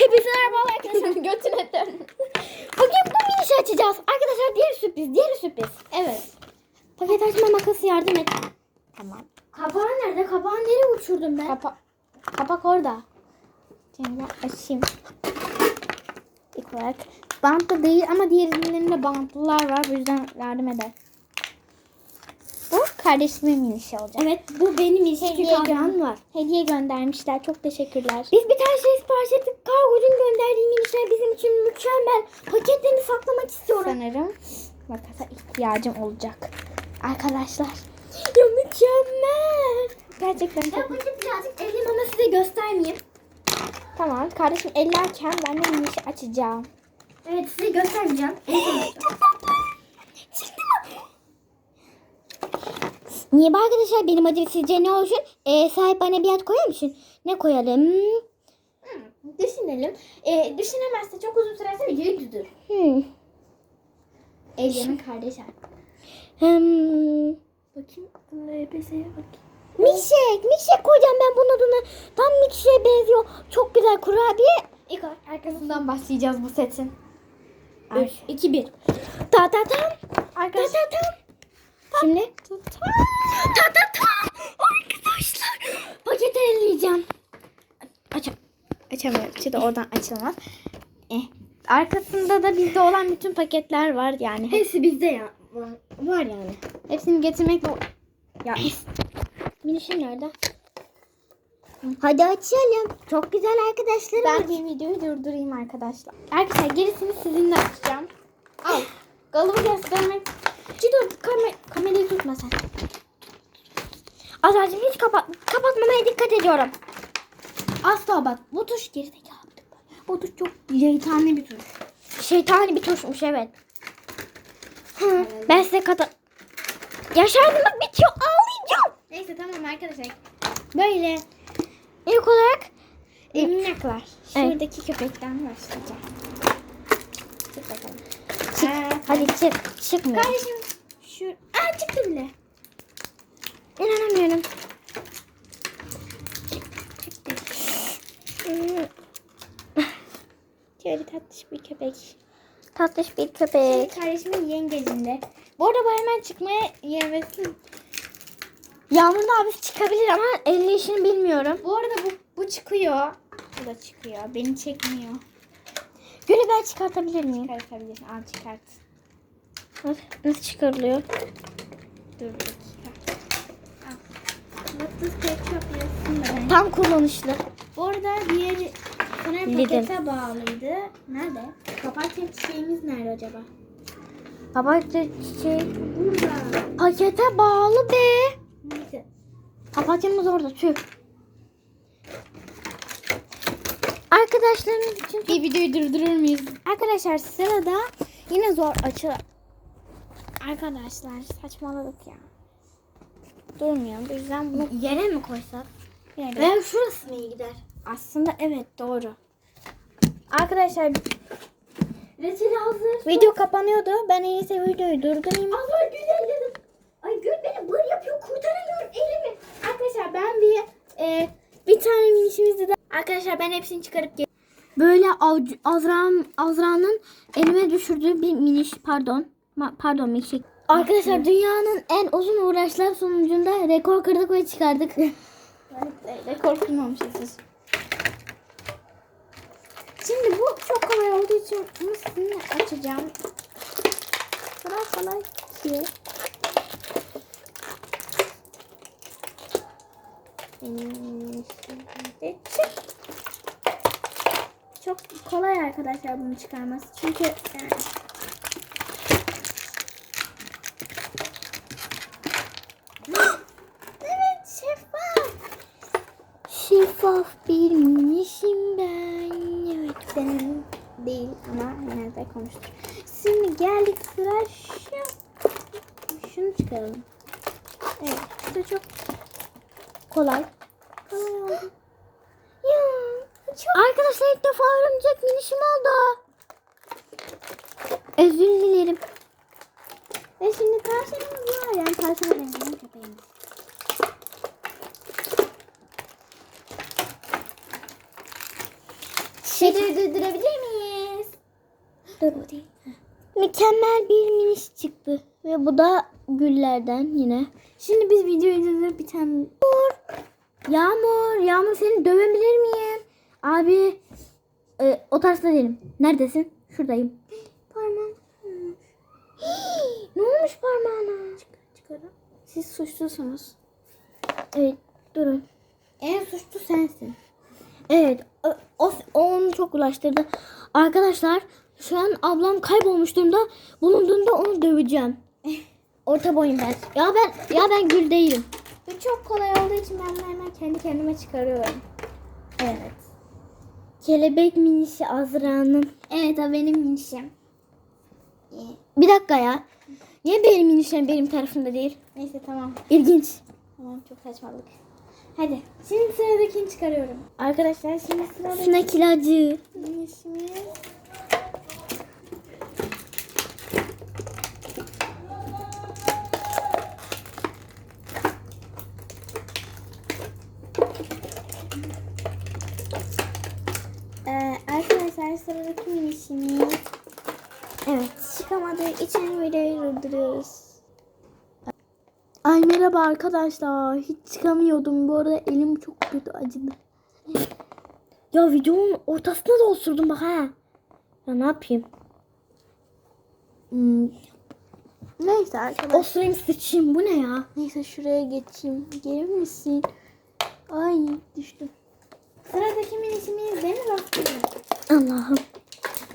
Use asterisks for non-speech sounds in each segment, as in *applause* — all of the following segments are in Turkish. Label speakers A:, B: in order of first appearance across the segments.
A: Hepinize merhaba *laughs* arkadaşlar. Götüne dön. Bugün bu minişi açacağız. Arkadaşlar diğer sürpriz. Diğer sürpriz. Evet. Paket açma makası yardım et. Tamam.
B: Kapağı nerede? Kapağı nereye uçurdum ben?
A: Kapa kapak orada. Şimdi açayım. İlk olarak bantlı değil ama diğerlerinde bantlılar var. Bu yüzden yardım eder. Kardeşimin minişi olacak.
B: Evet bu benim
A: Hediye gö-
B: var.
A: Hediye göndermişler. Çok teşekkürler.
B: Biz bir tane şey sipariş ettik. Kargocun gönderdiği minişler bizim için mükemmel. Paketlerini saklamak istiyorum.
A: Sanırım makasa ihtiyacım olacak. Arkadaşlar.
B: Ya mükemmel.
A: Gerçekten çok
B: paket birazcık eleyim ama size göstermeyeyim.
A: Tamam. Kardeşim ellerken ben de minişi açacağım.
B: Evet size göstermeyeceğim. *laughs*
A: Niye bu arkadaşlar benim adım sizce ne olsun? Ee, sahip bana bir ad koyar mısın? Ne koyalım?
B: Hmm, Düşünelim. Ee, düşünemezse çok uzun sürerse videoyu durdur.
A: Hmm.
B: Elyem'in kardeşi.
A: Hmm.
B: Bakayım. LPS'ye bakayım.
A: Milkshake. Milkshake koyacağım ben bunun adını. Tam milkshake'e benziyor. Çok güzel kurabiye.
B: İlk
A: Arkasından başlayacağız bu setin.
B: 3, 2, 1.
A: Ta ta tam. Ta
B: Arkadaşlar.
A: ta tam. Şimdi. Ta ta tam. Arkadaşlar.
B: Paketi elleyeceğim.
A: Aç açamıyorum. Şimdi oradan açılmaz. Eh. Arkasında da bizde olan bütün paketler var yani.
B: Hepsi bizde ya. Var yani.
A: Hepsini getirmekle... Ya minişim nerede? Hadi açalım. Çok güzel arkadaşlarım. Ben bir videoyu durdurayım arkadaşlar. Arkadaşlar gerisini sizinle açacağım. Al. Galıbı göstermek. Ciddi kamera, kamerayı tutma sen. Azra'cığım hiç kapat, kapatmamaya dikkat ediyorum.
B: Asla bak bu tuş gerizekalı. Bu tuş çok şeytani bir tuş.
A: Şeytani bir tuşmuş evet. Hı, ben size kata... Yaşardım bitiyor ağlayacağım.
B: Neyse tamam arkadaşlar.
A: Böyle ilk olarak. Evet.
B: Şuradaki köpekten başlayacağım. Çık bakalım.
A: çık.
B: Ee,
A: Hadi çık. Çıkmıyor.
B: Kardeşim çıktı bile.
A: İnanamıyorum. *laughs*
B: Şöyle tatlış bir köpek.
A: Tatlış bir
B: Şimdi
A: köpek.
B: kardeşimin yengecinde. Bu arada bu hemen çıkmaya yemesin.
A: Yağmurda abisi çıkabilir ama elli işini bilmiyorum.
B: Bu arada bu, bu çıkıyor. Bu da çıkıyor. Beni çekmiyor.
A: Gülü ben çıkartabilir miyim?
B: Çıkartabilirsin. Al çıkart.
A: Nasıl çıkarılıyor?
B: Dur bir dakika. Al. Yazsın.
A: Tam kullanışlı.
B: Bu arada diğer Soner
A: Lidl.
B: pakete bağlıydı. Nerede? Papatya çiçeğimiz nerede acaba?
A: Papatya çiçeği.
B: Burada.
A: Pakete bağlı be.
B: Neyse.
A: Papatyamız orada tüh. Arkadaşlarımız için
B: Bir videoyu durdurur muyuz?
A: Arkadaşlar sırada yine zor açı. Arkadaşlar saçmaladık ya. Durmuyor. Bu yüzden bunu
B: Yere mi koysak?
A: yere-
B: Veya şurası mı iyi gider?
A: Aslında evet doğru. Arkadaşlar
B: Reçeli hazır.
A: video kapanıyordu. Ben en iyisi videoyu durdurayım.
B: Allah güzel dedim. Ay gül beni bır yapıyor kurtaramıyorum elimi.
A: Arkadaşlar ben bir e, bir tane minişimizde de arkadaşlar ben hepsini çıkarıp gel- Böyle Avc- Azra Azra'nın elime düşürdüğü bir miniş pardon Ma- pardon milkshake. Arkadaşlar dünyanın en uzun uğraşlar sonucunda rekor kırdık ve çıkardık. *laughs*
B: Rekor kırmamışız.
A: Şimdi bu çok kolay olduğu için bunu açacağım. Kolay kolay ki.
B: Şimdi çık. Çok kolay arkadaşlar bunu çıkarması. Çünkü yani Evet şeffaf.
A: Şeffaf bir minişim ben. Evet benim değil ama nerede konuştuk. Şimdi geldik sıra şu. Şunu çıkaralım. Evet bu da çok kolay. Kolay oldu. Ya, çok... Arkadaşlar ilk defa örümcek minişim oldu. Özür dilerim.
B: Ve şimdi tavşanımız var yani tavşan renginin köpeğimiz. Videoyu durdurabilir miyiz?
A: Dur bakayım. Mükemmel bir miniş çıktı. Ve bu da güllerden yine.
B: Şimdi biz videoyu durdurup bir tane...
A: Yağmur, Yağmur seni dövebilir miyim? Abi e, o tarzda değilim. Neredesin? Şuradayım.
B: Parmağım. *gasps*
A: ne olmuş parmağına?
B: Çıkarın. Siz suçlusunuz.
A: Evet durun.
B: En suçlu sensin.
A: Evet o, o, o onu çok ulaştırdı. Arkadaşlar şu an ablam kaybolmuş durumda. Bulunduğunda onu döveceğim. *laughs* Orta boyum ben. Ya ben ya ben gül değilim.
B: Bu çok kolay olduğu için ben hemen kendi kendime çıkarıyorum.
A: Evet. Kelebek minişi Azra'nın.
B: Evet o benim minişim.
A: Bir dakika ya. Niye benim minişim benim tarafımda değil?
B: Neyse tamam.
A: İlginç.
B: Tamam çok saçmalık. Hadi şimdi sıradakini çıkarıyorum. Arkadaşlar şimdi sıradaki
A: Sinek ilacı.
B: minişimiz. Ee, arkadaşlar sıradaki minişimiz
A: Evet.
B: çıkamadığı için videoyu durduruyoruz.
A: Ay merhaba arkadaşlar. Hiç çıkamıyordum. Bu arada elim çok kötü acıdı. Ya videonun ortasına da osurdum bak ha. Ya ne yapayım?
B: Hmm. Neyse arkadaşlar.
A: Osurayım sıçayım. Bu ne ya?
B: Neyse şuraya geçeyim. Gelir misin? Ay düştüm. Sıradaki minişimiz değil mi?
A: Allah'ım.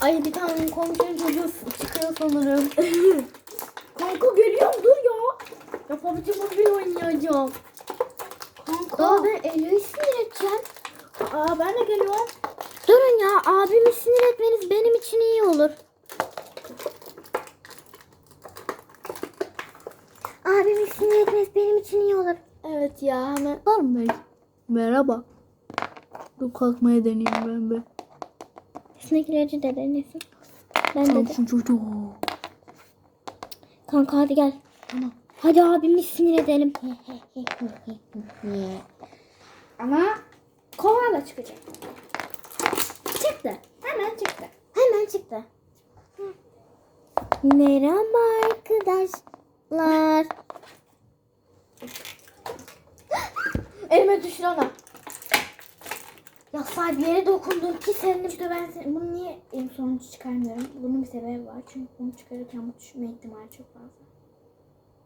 B: Ay bir tane komşunun çocuğu çıkıyor sanırım. *laughs*
A: Kanka geliyorum dur ya. Ya PUBG Mobile oynayacağım.
B: Kanka.
A: Aa ben Elo'yu sinir edeceğim.
B: Aa ben de geliyorum.
A: Durun ya abimi sinir etmeniz benim için iyi olur. Abimi sinir etmeniz benim için iyi olur.
B: Evet ya hemen.
A: Var mı? Merhaba. Dur kalkmaya deneyeyim ben be. İlacı da denesin. Ben de.
B: Komşun çocuğu.
A: Kanka hadi gel. Tamam. Hadi abimi sinir edelim. *laughs*
B: Ama kovala çıkacak.
A: Çıktı.
B: Hemen çıktı.
A: Hemen çıktı. Merhaba arkadaşlar. *laughs*
B: Elime düştü ama.
A: Ya sahibi yere dokundun ki senin
B: İşte ben sen- bunu niye en sonuncu çıkarmıyorum? Bunun bir sebebi var. Çünkü bunu çıkarırken bu düşme ihtimali çok fazla.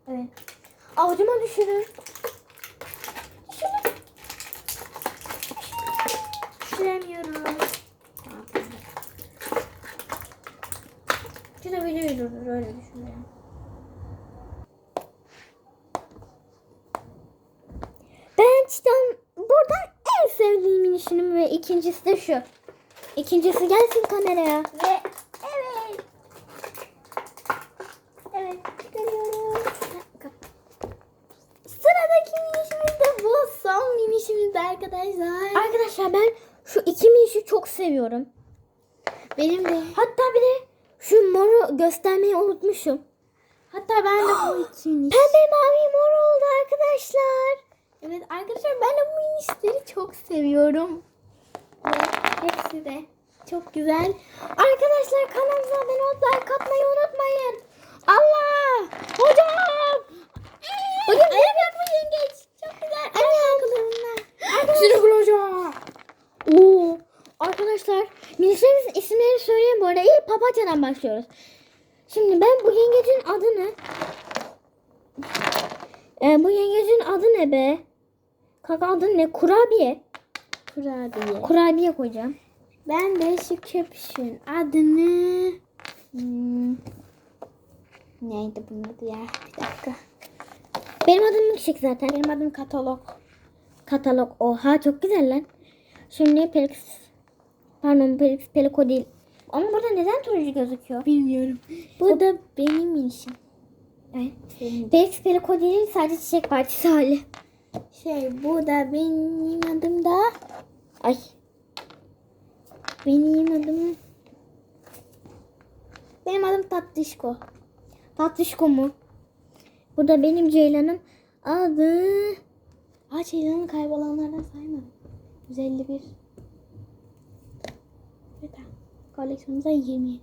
A: Evet. Avucuma düşürür.
B: Düşüremiyorum. Şurada videoyu durdur öyle düşünüyorum.
A: Ben cidden buradan en sevdiğim inişinim ve ikincisi de şu. İkincisi gelsin kameraya.
B: Ve evet. Evet çıkarıyorum. Sıradaki minişimiz de bu. Son minişimiz de arkadaşlar.
A: Arkadaşlar ben şu iki minişi çok seviyorum.
B: Benim de.
A: Hatta bir de şu moru göstermeyi unutmuşum.
B: Hatta ben de bu *gasps* iki miniş.
A: Pembe mavi mor oldu arkadaşlar.
B: Evet arkadaşlar ben de bu minişleri çok seviyorum. Hepsi de çok güzel.
A: Arkadaşlar kanalımıza abone olup like atmayı unutmayın. Allah! Hocam! Hocam
B: Ayak yapma yengeç. Çok güzel. Bunlar.
A: Arkadaşlar hocam. Oo. Arkadaşlar minişlerimizin isimlerini söyleyeyim bu arada. İlk papatyadan başlıyoruz. Şimdi ben bu yengecin adı ne? Ee, bu yengecin adı ne be? Kanka adı ne? Kurabiye.
B: Kurabiye.
A: Kurabiye koyacağım.
B: Ben de şu köpüşün adını... Hmm, neydi bunun adı ya? Bir dakika.
A: Benim adım Milkshake zaten.
B: Benim adım Katalog.
A: Katalog. Oha çok güzel lan. Şimdi Pelix. Pardon Pelix Peliko değil. Ama burada neden turuncu gözüküyor?
B: Bilmiyorum. Bu da benim minişim.
A: Evet. Pelix Peliko değil sadece çiçek partisi hali.
B: Şey bu da benim adım da...
A: Ay.
B: Benim adım... Benim adım Tatlışko.
A: Tatlışko mu? Burada benim Ceylan'ım adı.
B: Aa Ceylan'ın kaybolanlardan sayma. 151. Koleksiyonumuza 20.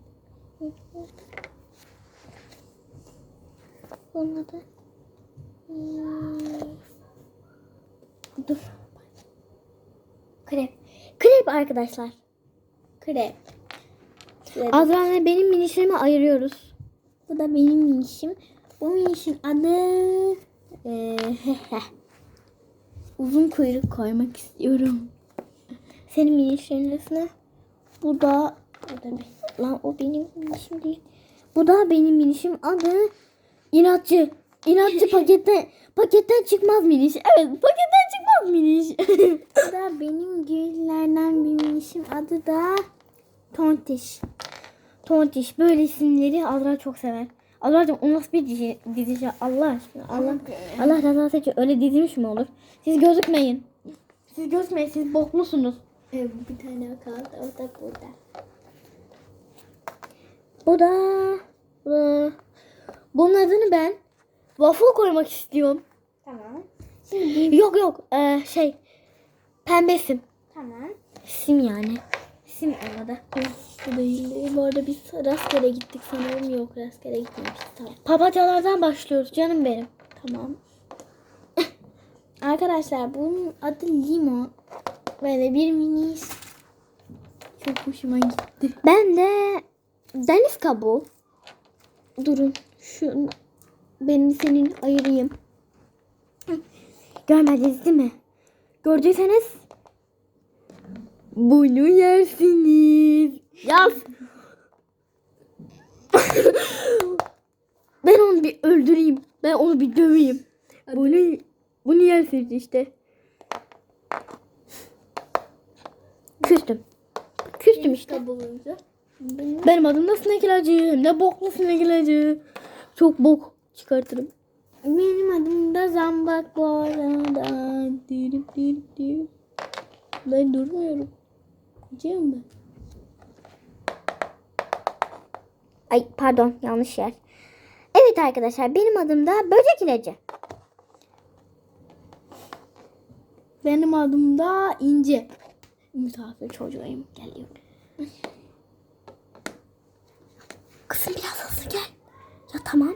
B: Bunun adı. Hmm. Dur.
A: Krep. Krep arkadaşlar.
B: Krep.
A: Azra ve benim minişlerimi ayırıyoruz.
B: Bu da benim minişim. Bu minişin adı eee, *laughs* uzun kuyruk koymak istiyorum.
A: Senin minişlerin arasına.
B: Bu da, bu da bir-
A: Lan o benim minişim değil. Bu da benim minişim. Adı inatçı. İnatçı paketten paketten çıkmaz miniş. Evet paketten miniş. *laughs*
B: bu da benim güllerden bir minişim. Adı da Tontiş.
A: Tontiş böyle isimleri Azra çok sever. Azra'cığım o nasıl bir dizi, dizi Allah aşkına. Allah, Allah rızası için öyle dizilmiş mi olur? Siz gözükmeyin. Siz gözükmeyin siz boklusunuz.
B: Evet, bir tane kaldı. O da burada.
A: Bu da, bu da bunun adını ben waffle koymak istiyorum.
B: Tamam.
A: Yok yok ee, şey pembesim.
B: Tamam.
A: Sim yani. Sim onun adı.
B: Bu arada biz rastgele gittik sanırım. Yok rastgele gitmemişiz. Tamam.
A: Papatyalardan başlıyoruz canım benim.
B: Tamam. *laughs* Arkadaşlar bunun adı Limon. Böyle bir mini. Çok hoşuma gitti.
A: Ben de deniz kabuğu. Durun şu benim senin ayırayım. Görmediniz değil mi? Gördüyseniz bunu yersiniz. Yaz. *laughs* ben onu bir öldüreyim. Ben onu bir döveyim. Bunu bunu yersiniz işte. Küstüm. Küstüm işte.
B: Benim
A: adım da sinek ilacı. De boklu sinek ilacı. Çok bok çıkartırım.
B: Benim adım da Zambak bu arada. Dirip dirip dirip. Ben durmuyorum. Gideceğim ben.
A: Ay pardon yanlış yer. Evet arkadaşlar benim adım da böcek ilacı.
B: Benim adım da İnce. Misafir çocuğuyum. Geliyorum.
A: Kızım biraz hızlı gel. Ya tamam.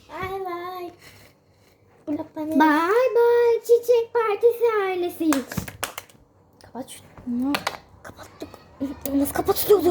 B: Bye bye.
A: Bye bye çiçek partisi ailesi.
B: Kapat şunu.
A: Kapattık. Nasıl kapatılıyordu?